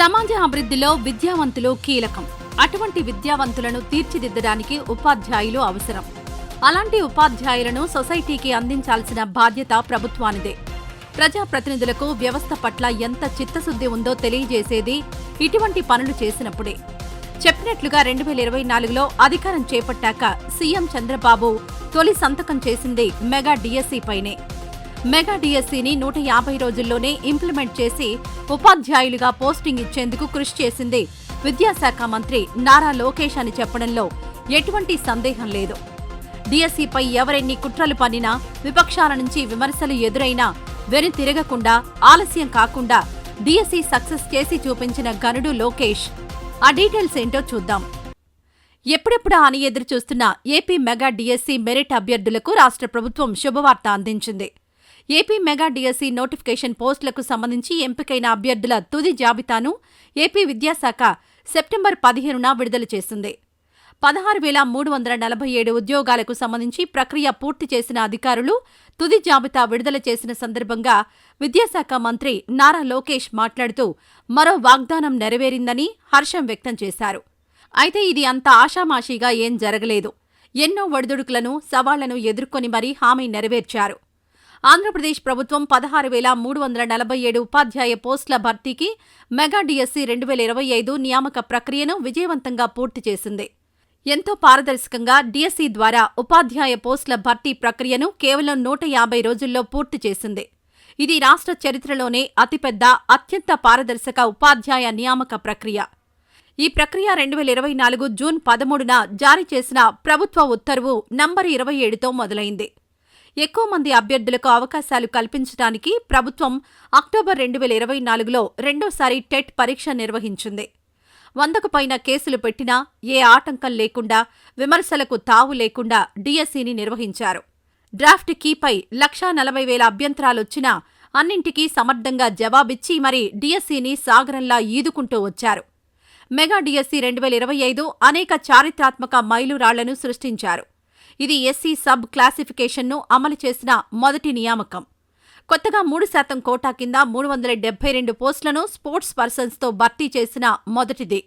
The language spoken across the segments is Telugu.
సమాజ అభివృద్ధిలో విద్యావంతులు కీలకం. అటువంటి విద్యావంతులను తీర్చిదిద్దడానికి ఉపాధ్యాయులు అవసరం. అలాంటి ఉపాధ్యాయులను సొసైటీకి అందించాల్సిన బాధ్యత ప్రభుత్వానిదే. ప్రజాప్రతినిధులకు వ్యవస్థ పట్ల ఎంత చిత్తశుద్ధి ఉందో తెలియజేసేది ఇటువంటి పనులు చేసినప్పుడే. చెప్పినట్లుగా రెండు వేల ఇరవై నాలుగులో అధికారం చేపట్టాక సీఎం చంద్రబాబు తొలి సంతకం చేసింది మెగా డిఎస్సీపైనే. మెగా డిఎస్సీని నూట యాభై రోజుల్లోనే ఇంప్లిమెంట్ చేసి ఉపాధ్యాయులుగా పోస్టింగ్ ఇచ్చేందుకు కృషి చేసింది విద్యాశాఖ మంత్రి నారా లోకేష్ అని చెప్పడంలో ఎటువంటి సందేహం లేదు. డిఎస్సీపై ఎవరెన్ని కుట్రలు పన్నినా విపక్షాల నుంచి విమర్శలు ఎదురైనా వెనుతిరగకుండా ఆలస్యం కాకుండా డిఎస్సీ సక్సెస్ చేసి చూపించిన గనుడు లోకేష్. ఆ డీటెయిల్స్ ఏంటో చూద్దాం. ఎప్పుడెప్పుడా అని ఎదురు చూస్తున్న ఏపీ మెగా డిఎస్సీ మెరిట్ అభ్యర్థులకు రాష్ట్ర ప్రభుత్వం శుభవార్త అందించింది. ఏపీ మెగా డిఎస్సీ నోటిఫికేషన్ పోస్టులకు సంబంధించి ఎంపికైన అభ్యర్థుల తుది జాబితాను ఏపీ విద్యాశాఖ సెప్టెంబర్ పదిహేనున విడుదల చేసింది పదహారు వేల మూడు వందల నలభై ఏడు ఉద్యోగాలకు సంబంధించి ప్రక్రియ పూర్తి చేసిన అధికారులు తుది జాబితా విడుదల చేసిన సందర్భంగా విద్యాశాఖ మంత్రి నారా లోకేష్ మాట్లాడుతూ మరో వాగ్దానం నెరవేరిందని హర్షం వ్యక్తం చేశారు. అయితే ఇది అంత ఆషామాషీగా ఏం జరగలేదు. ఎన్నో ఒడిదుడుకులను సవాళ్ళను ఎదుర్కొని మరీ హామీ నెరవేర్చారు. ఆంధ్రప్రదేశ్ ప్రభుత్వం పదహారు వేల మూడు వందల నలభై ఏడు ఉపాధ్యాయ పోస్టుల భర్తీకి మెగా డిఎస్సీ రెండు వేల ఇరవై ఐదు నియామక ప్రక్రియను విజయవంతంగా పూర్తి చేసింది. ఎంతో పారదర్శకంగా డిఎస్సీ ద్వారా ఉపాధ్యాయ పోస్టుల భర్తీ ప్రక్రియను కేవలం నూట యాభై రోజుల్లో పూర్తి చేసింది. ఇది రాష్ట్ర చరిత్రలోనే అతిపెద్ద అత్యంత పారదర్శక ఉపాధ్యాయ నియామక ప్రక్రియ. ఈ ప్రక్రియ రెండు వేల ఇరవై నాలుగు జూన్ పదమూడున జారీ చేసిన ప్రభుత్వ ఉత్తర్వు నంబర్ ఇరవై ఏడుతో మొదలైంది. ఎక్కువ మంది అభ్యర్థులకు అవకాశాలు కల్పించడానికి ప్రభుత్వం అక్టోబర్ రెండు వేల ఇరవై నాలుగులో రెండోసారి టెట్ పరీక్ష నిర్వహించింది. వందకు పైన కేసులు పెట్టినా ఏ ఆటంకం లేకుండా విమర్శలకు తావు లేకుండా డిఎస్సీని నిర్వహించారు. డ్రాఫ్ట్ కీపై లక్షా నలభై వేల అభ్యంతరాలొచ్చినా అన్నింటికీ సమర్థంగా జవాబిచ్చి మరి డిఎస్సీని సాగరంలా ఈదుకుంటూ వచ్చారు. మెగా డిఎస్సీ రెండు వేల ఇరవై ఐదు అనేక చారిత్రాత్మక మైలురాళ్ళను సృష్టించారు. ఇది ఎస్సీ సబ్ క్లాసిఫికేషన్ను అమలు చేసిన మొదటి నియామకం. కొత్తగా మూడు శాతం కోటా కింద మూడు వందల డెబ్బై రెండు పోస్టులను స్పోర్ట్స్ పర్సన్స్తో భర్తీ చేసిన మొదటిది.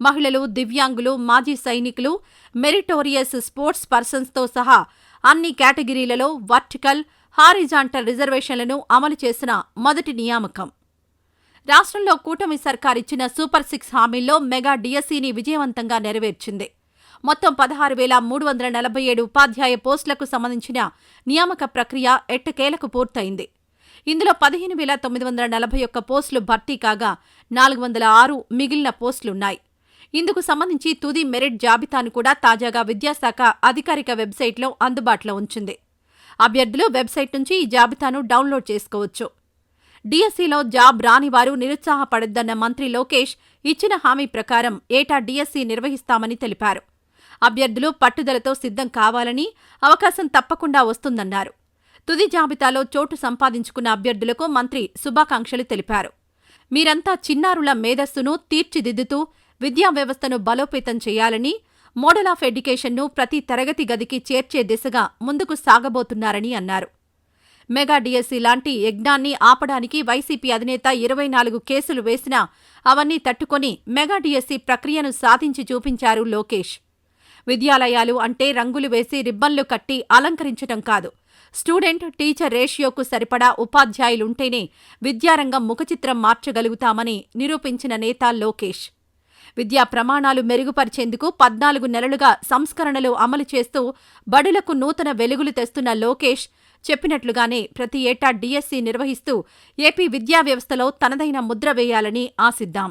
మహిళలు దివ్యాంగులు మాజీ సైనికులు మెరిటోరియస్ స్పోర్ట్స్ పర్సన్స్తో సహా అన్ని కేటగిరీలలో వర్టికల్ హారిజాంటల్ రిజర్వేషన్లను అమలు చేసిన మొదటి నియామకం. రాష్ట్రంలో కూటమి సర్కారిచ్చిన సూపర్ సిక్స్ హామీల్లో మెగా డిఎస్సీని విజయవంతంగా నెరవేర్చింది. మొత్తం పదహారు వేల మూడు వందల నలభై ఏడు ఉపాధ్యాయ పోస్టులకు సంబంధించిన నియామక ప్రక్రియ ఎట్టకేలకు పూర్తయింది. ఇందులో పదిహేను వేల తొమ్మిది వందల నలభై ఒక్క పోస్టులు భర్తీ కాగా నాలుగు వందల ఆరు మిగిలిన పోస్టులున్నాయి. ఇందుకు సంబంధించి తుది మెరిట్ జాబితాను కూడా తాజాగా విద్యాశాఖ అధికారిక వెబ్సైట్లో అందుబాటులో ఉంచింది. అభ్యర్థులు వెబ్సైట్ నుంచి ఈ జాబితాను డౌన్లోడ్ చేసుకోవచ్చు. డిఎస్సీలో జాబ్ రాని వారు నిరుత్సాహపడొద్దన్న మంత్రి లోకేష్ ఇచ్చిన హామీ ప్రకారం ఏటా డిఎస్సీ నిర్వహిస్తామని తెలిపారు. అభ్యర్థులు పట్టుదలతో సిద్ధం కావాలని అవకాశం తప్పకుండా వస్తుందన్నారు. తుది జాబితాలో చోటు సంపాదించుకున్న అభ్యర్థులకు మంత్రి శుభాకాంక్షలు తెలిపారు. మీరంతా చిన్నారుల మేధస్సును తీర్చిదిద్దుతూ విద్యా వ్యవస్థను బలోపేతం చేయాలని మోడల్ ఆఫ్ ఎడ్యుకేషన్ను ప్రతి తరగతి గదికి చేర్చే దిశగా ముందుకు సాగబోతున్నారని అన్నారు. మెగా డిఎస్సీ లాంటి యజ్ఞాన్ని ఆపడానికి వైసీపీ అధినేత ఇరవై నాలుగు కేసులు వేసినా అవన్నీ తట్టుకొని మెగా డిఎస్సీ ప్రక్రియను సాధించి చూపించారు లోకేష్. విద్యాలయాలు అంటే రంగులు వేసి రిబ్బన్లు కట్టి అలంకరించటం కాదు. స్టూడెంట్ టీచర్ రేషియోకు సరిపడా ఉపాధ్యాయులుంటేనే విద్యారంగం ముఖచిత్రం మార్చగలుగుతామని నిరూపించిన నేత లోకేష్. విద్యా ప్రమాణాలు మెరుగుపరిచేందుకు పద్నాలుగు నెలలుగా సంస్కరణలు అమలు చేస్తూ బడులకు నూతన వెలుగులు తెస్తున్న లోకేష్ చెప్పినట్లుగానే ప్రతి ఏటా డిఎస్సి నిర్వహిస్తూ ఏపీ విద్యా వ్యవస్థలో తనదైన ముద్ర వేయాలని ఆశిద్దాం.